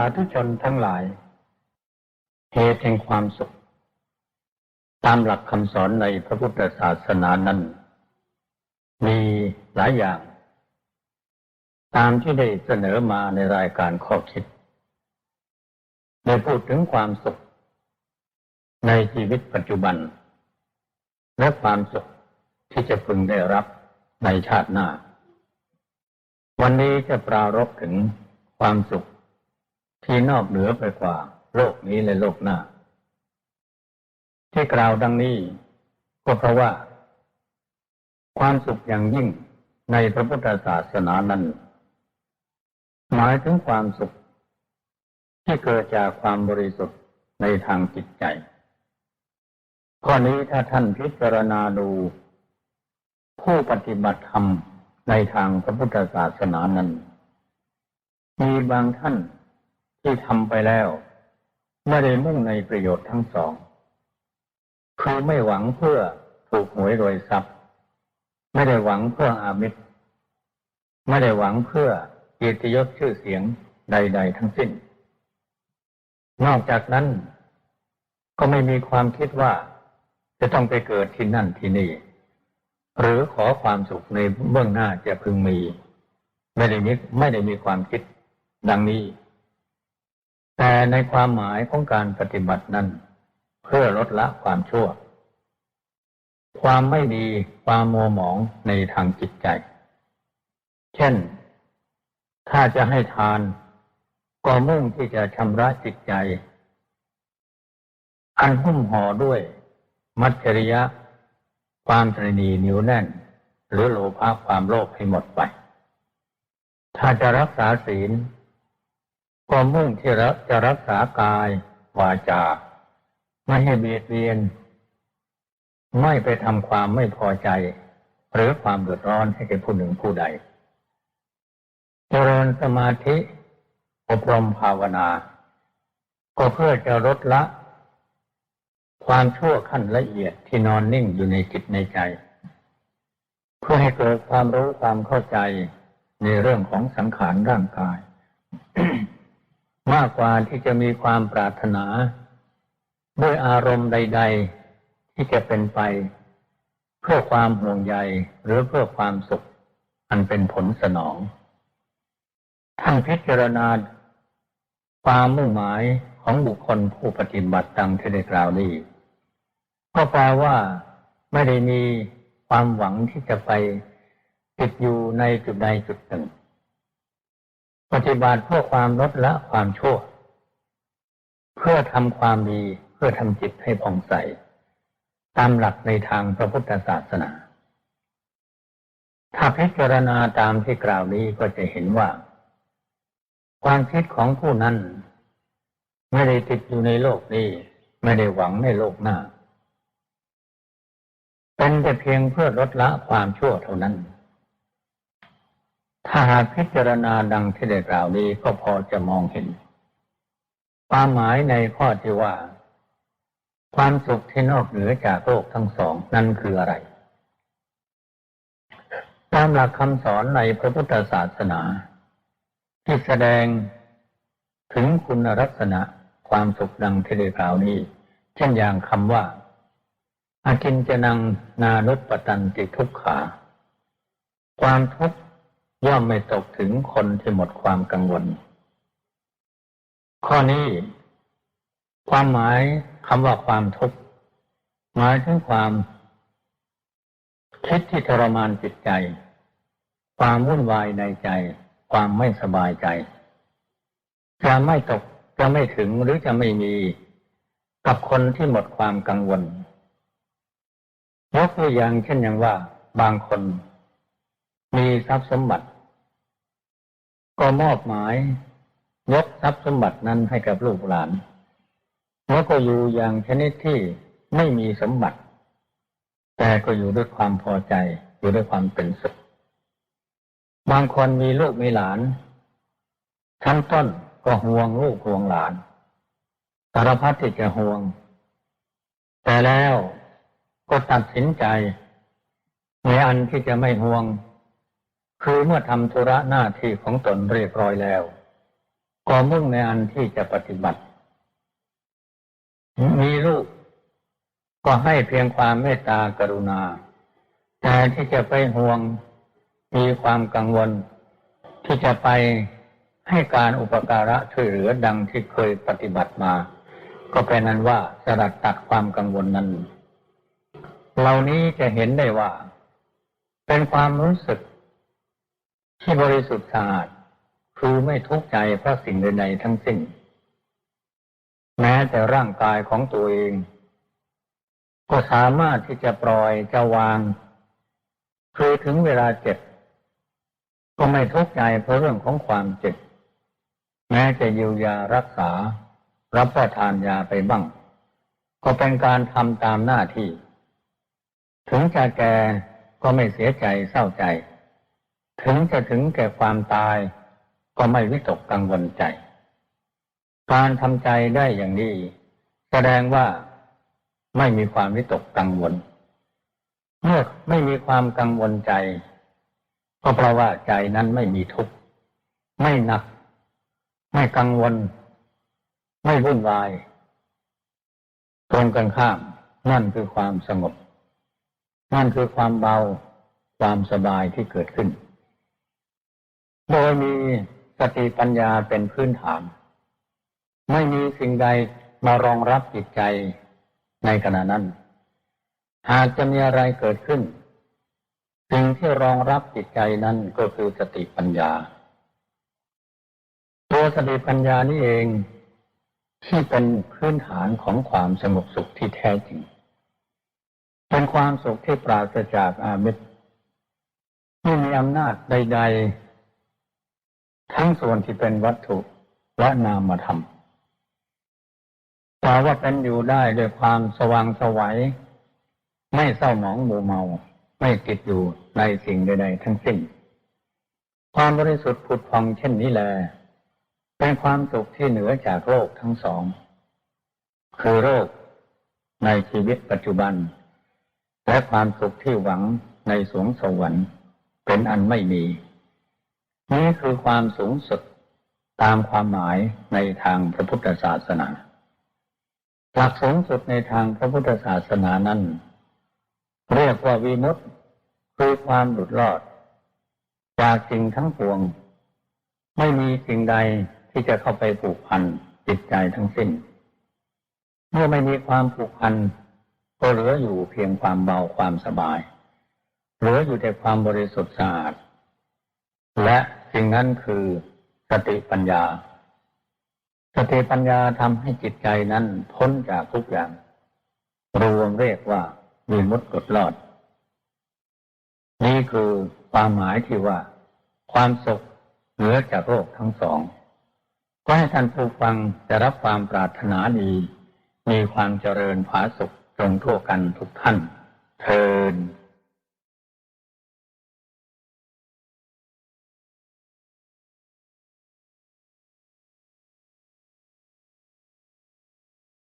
าธุชนทั้งหลาย เหตุแห่งความสุข ตามหลักคำสอนในพระพุทธศาสนานั้น มีหลายอย่าง ตามที่ได้เสนอมาในรายการข้อคิดได้พูดถึงความสุข ในชีวิตปัจจุบัน และความสุขที่จะพึงได้รับในชาติหน้า วันนี้จะปรารบถึงความสุข ที่นอกเหนือไปกว่า โลกนี้และโลกหน้า ที่กล่าวดังนี้ ก็เพราะว่า ความสุขอย่างยิ่งในพระพุทธศาสนานั้น หมายถึงความสุข ที่เกิดจากความบริสุทธิ์ในทางจิตใจ ข้อนี้ถ้าท่านพิจารณาดู ผู้ปฏิบัติธรรมในทางพระพุทธศาสนานั้น มีบางท่าน ที่ทำไปแล้ว ไม่ได้มุ่งในประโยชน์ทั้งสอง คือไม่หวังเพื่อถูกหวยรวยทรัพย์ ไม่ได้หวังเพื่ออามิตร ไม่ได้หวังเพื่อเกียรติยศชื่อเสียงใด ๆ ทั้งสิ้น นอกจากนั้น ก็ไม่มีความคิดว่าจะต้องไปเกิดที่นั่นที่นี่ หรือขอความสุขในเบื้องหน้าจะพึงมี ไม่ได้มีไม่ได้มีความคิดดังนี้ แต่ในความหมายของการปฏิบัตินั้น เพื่อลดละความชั่ว ความไม่ดีความมัวหมองในทางจิตใจ เช่น ถ้าจะให้ทาน ก็มุ่งที่จะชำระจิตใจ อันหุ้มห่อด้วย มัจฉริยะ ความตรณีเหนียวแน่น หรือโลภะความโลภให้หมดไป ถ้าจะรักษาศีล ก็มุ่งที่จะรักษากายวาจา ไม่ให้เบียดเบียน ไม่ไปทำความไม่พอใจ หรือความเดือดร้อนให้แก่ผู้หนึ่งผู้ใด เจริญสมาธิ อบรมภาวนา ก็เพื่อจะลดละ ความชั่วขั้นละเอียดที่นอนนิ่งอยู่ในจิตในใจ เพื่อให้เกิดความรู้ความเข้าใจในเรื่องของสังขารร่างกาย มากกว่าที่จะมีความปรารถนา ด้วยอารมณ์ใด ๆ ที่จะเป็นไป เพื่อความห่วงใยหรือเพื่อความสุข อันเป็นผลสนอง ท่านพิจารณาความมุ่งหมายของบุคคลผู้ปฏิบัติดังที่ได้กล่าวนี้ก็แปลว่าไม่ได้มีความหวังที่จะไปติดอยู่ในจุดใดจุดหนึ่ง ปฏิบัติเพื่อความลดละความชั่ว เพื่อทำความดีเพื่อทำจิตให้ผ่องใส ตามหลักในทางพระพุทธศาสนา ถ้าพิจารณาตามที่กล่าวนี้ก็จะเห็นว่า ความคิดของผู้นั้น ไม่ได้ติดอยู่ในโลกนี้ ไม่ได้หวังในโลกหน้า เป็นแต่เพียงเพื่อลดละความชั่วเท่านั้น ถ้าหากพิจารณาดังที่ได้กล่าวนี้ก็พอจะมองเห็น ความหมายในข้อที่ว่า ความสุขที่นอกเหนือจากโลกทั้งสองนั่นคืออะไร ตามหลักคำสอนในพระพุทธศาสนา ที่แสดงถึงคุณลักษณะความสุขดังที่ได้กล่าวนี้ เช่นอย่างคำว่า อากินจะนังนานุปตันติทุกขา ความทุกข์ ย่อมไม่ตกถึงคนที่หมดความกังวล ข้อนี้ ความหมายคำว่าความทุกข์หมายถึงความคิดที่ทรมานจิตใจ ความวุ่นวายในใจ ความไม่สบายใจ จะไม่ตกจะไม่ถึงหรือจะไม่มีกับคนที่หมดความกังวลยกตัวอย่างเช่นอย่างว่า บางคน มีทรัพย์สมบัติ ก็มอบหมาย ยกทรัพย์สมบัตินั้นให้กับลูกหลาน แล้วก็อยู่อย่างชนิดที่ไม่มีสมบัติ แต่ก็อยู่ด้วยความพอใจ อยู่ด้วยความเป็นสุข บางคนมีลูกมีหลาน ชั้นต้นก็ห่วงลูกห่วงหลานสารพัดที่จะห่วง แต่แล้วก็ตัดสินใจ ในอันที่จะไม่ห่วง คือเมื่อทำธุระหน้าที่ของตนเรียบร้อยแล้ว ก็มุ่งในอันที่จะปฏิบัติ มีลูก ก็ให้เพียงความเมตตากรุณา แต่ที่จะไปห่วง มีความกังวล ที่จะไปให้การอุปการะช่วยเหลือดังที่เคยปฏิบัติมา ก็เป็นนั้นว่าสลัดตัดความกังวลนั้น เหล่านี้จะเห็นได้ว่า เป็นความรู้สึก ที่บริสุทธิ์สะอาดคือไม่ทุกข์ใจเพราะสิ่งใดๆทั้งสิ้น แม้แต่ร่างกายของตัวเอง ก็สามารถที่จะปล่อยจะวาง คือถึงเวลาเจ็บ ก็ไม่ทุกข์ใจเพราะเรื่องของความเจ็บ แม้จะเยียวยารักษา รับประทานยาไปบ้าง ก็เป็นการทำตามหน้าที่ ถึงจะแก่ก็ไม่เสียใจเศร้าใจ ถึงจะถึงแก่ความตาย ก็ไม่วิตกกังวลใจ การทำใจได้อย่างนี้ แสดงว่าไม่มีความวิตกกังวล เมื่อไม่มีความกังวลใจก็เพราะว่าใจนั้นไม่มีทุกข์ไม่หนัก ไม่กังวล ไม่วุ่นวายตรงกันข้าม นั่นคือความสงบ นั่นคือความเบาความสบายที่เกิดขึ้น โดยมีสติปัญญาเป็นพื้นฐาน ไม่มีสิ่งใดมารองรับจิตใจในขณะนั้น หากจะมีอะไรเกิดขึ้น สิ่งที่รองรับจิตใจนั้นก็คือสติปัญญา ตัวสติปัญญานี่เองที่เป็นพื้นฐานของความสงบสุขที่แท้จริง เป็นความสุขที่ปราศจากอามิตรไม่มีอำนาจใด ๆ ทั้งส่วนที่เป็นวัตถุและนามธรรมแต่ว่าเป็นอยู่ได้ด้วยความสว่างสวัยไม่เศร้าหมองมัวเมา ไม่ติดอยู่ในสิ่งใด ๆ ทั้งสิ้น ความบริสุทธิ์ผุดพองเช่นนี้แล เป็นความสุขที่เหนือจากโรคทั้งสอง คือโรคในชีวิตปัจจุบัน และความสุขที่หวังในสวงสวรรค์เป็นอันไม่มี นี่คือความสูงสุดตามความหมายในทางพระพุทธศาสนา หลักสูงสุดในทางพระพุทธศาสนานั้น เรียกว่าวิมุตติคือความหลุดรอด จากสิ่งทั้งปวง ไม่มีสิ่งใดที่จะเข้าไปผูกพันจิตใจทั้งสิ้น เมื่อไม่มีความผูกพันก็เหลืออยู่เพียงความเบาความสบาย เหลืออยู่แต่ความบริสุทธิ์สะอาด และ สิ่งนั้นคือสติปัญญา สติปัญญาทำให้จิตใจนั้นพ้นจากทุกอย่าง รวมเรียกว่ามีมุดกดรอด นี่คือความหมายที่ว่า ความสุขเหนือจากโรคทั้งสอง ก็ให้ท่านผู้ฟังจะรับความปรารถนาดี มีความเจริญผาสุขจงทั่วกันทุกท่านเทิน